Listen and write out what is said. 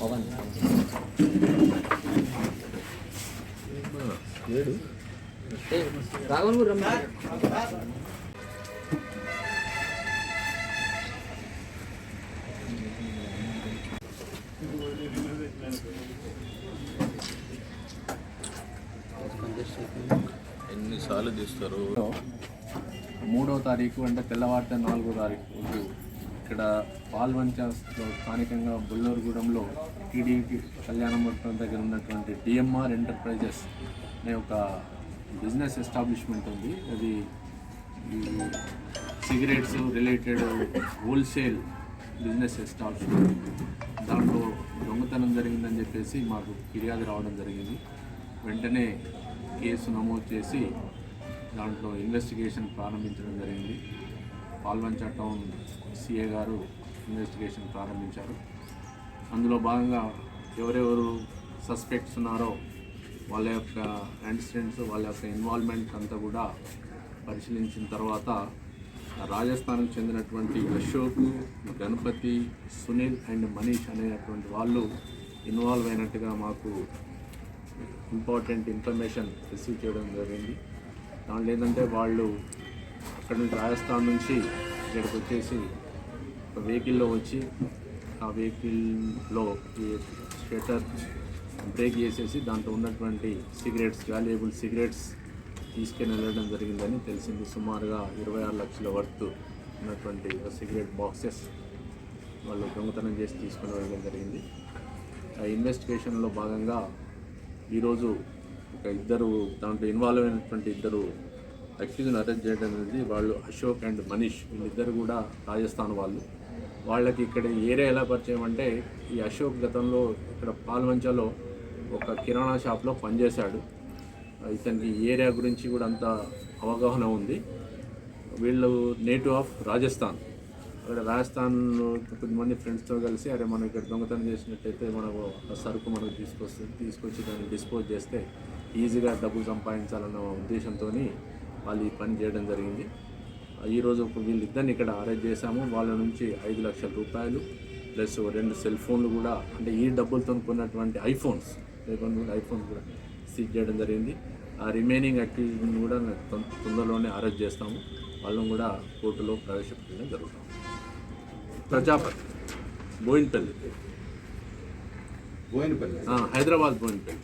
పవన్ ఏడు రాఘవన్ కూడా రమ్మ ఎన్నిసార్లు తీస్తారు? మూడవ తారీఖు అంటే తెల్లవారితే నాలుగో తారీఖు ఇక్కడ పాల్వంచలో స్థానికంగా బుల్లూరుగూడెంలో టీడీపీ కళ్యాణ మండపం దగ్గర ఉన్నటువంటి డిఎంఆర్ ఎంటర్ప్రైజెస్ అనే ఒక బిజినెస్ ఎస్టాబ్లిష్మెంట్ ఉంది. అది cigarettes related wholesale business establishment. దాంట్లో దొంగతనం జరిగిందని చెప్పేసి మాకు ఫిర్యాదు రావడం జరిగింది. వెంటనే కేసు నమోదు చేసి దాంట్లో ఇన్వెస్టిగేషన్ ప్రారంభించడం జరిగింది. పాల్వంచ టౌన్ సిఏ గారు ఇన్వెస్టిగేషన్ ప్రారంభించారు. అందులో భాగంగా ఎవరెవరు సస్పెక్ట్స్ ఉన్నారో వాళ్ళ యొక్క యాక్సిడెంట్స్ వాళ్ళ యొక్క ఇన్వాల్వ్మెంట్ అంతా కూడా పరిశీలించిన తర్వాత రాజస్థాన్కు చెందినటువంటి అశోక్ గణపతి సునీల్ అండ్ మనీష్ అనేటువంటి వాళ్ళు ఇన్వాల్వ్ అయినట్టుగా మాకు ఇంపార్టెంట్ ఇన్ఫర్మేషన్ రిసీవ్ చేయడం జరిగింది. దాంట్లో ఏంటంటే వాళ్ళు అక్కడ నుంచి రాజస్థాన్ నుంచి ఇక్కడికి వచ్చేసి ఒక వెహికల్లో వచ్చి ఆ వెహికల్లో ఈ షటర్ బ్రేక్ చేసేసి దాంట్లో ఉన్నటువంటి సిగరెట్స్ వాల్యుయబుల్ సిగరెట్స్ తీసుకెళ్ళి వెళ్ళడం జరిగిందని తెలిసింది. సుమారుగా ఇరవై ఆరు లక్షల వర్త్ ఉన్నటువంటి సిగరెట్ బాక్సెస్ వాళ్ళు దొంగతనం చేసి తీసుకుని వెళ్ళడం జరిగింది. ఆ ఇన్వెస్టిగేషన్లో భాగంగా ఈరోజు ఒక ఇద్దరు దాంట్లో ఇన్వాల్వ్ అయినటువంటి ఇద్దరు అక్యూజ్ని అరెస్ట్ చేయడం అనేది వాళ్ళు అశోక్ అండ్ మనీష్ వీళ్ళిద్దరు కూడా రాజస్థాన్ వాళ్ళు. వాళ్ళకి ఇక్కడ ఏరియా ఎలా పరిచయం అంటే ఈ అశోక్ గతంలో ఇక్కడ పాల్వంచలో ఒక కిరాణా షాప్లో పనిచేశాడు. ఇతనికి ఈ ఏరియా గురించి కూడా అంత అవగాహన ఉంది. వీళ్ళు నేటివ్ ఆఫ్ రాజస్థాన్. ఇక్కడ రాజస్థాన్లో కొంతమంది ఫ్రెండ్స్తో కలిసి అరే మనం ఇక్కడ దొంగతనం చేసినట్టయితే మనకు ఆ సరుకు మనకు తీసుకొస్తుంది తీసుకొచ్చి దాన్ని డిస్పోజ్ చేస్తే ఈజీగా డబ్బులు సంపాదించాలన్న ఉద్దేశంతో వాళ్ళు ఈ పని చేయడం జరిగింది. ఈరోజు వీళ్ళిద్దరిని ఇక్కడ అరెస్ట్ చేశాము. వాళ్ళ నుంచి ఐదు లక్షల రూపాయలు ప్లస్ రెండు సెల్ ఫోన్లు కూడా అంటే ఈ డబ్బులతో కొన్నటువంటి ఐఫోన్స్ లేకుండా ఐఫోన్స్ కూడా సీజ్ చేయడం జరిగింది. ఆ రిమైనింగ్ యాక్టివిటీని కూడా తొందరలోనే అరెస్ట్ చేస్తాము. వాళ్ళని కూడా కోర్టులో ప్రవేశపెట్టడం జరుగుతాం ప్రజాపతి బోయిన్పల్లి బోయినపల్లి ఆ, హైదరాబాద్ బోయిన్పల్లి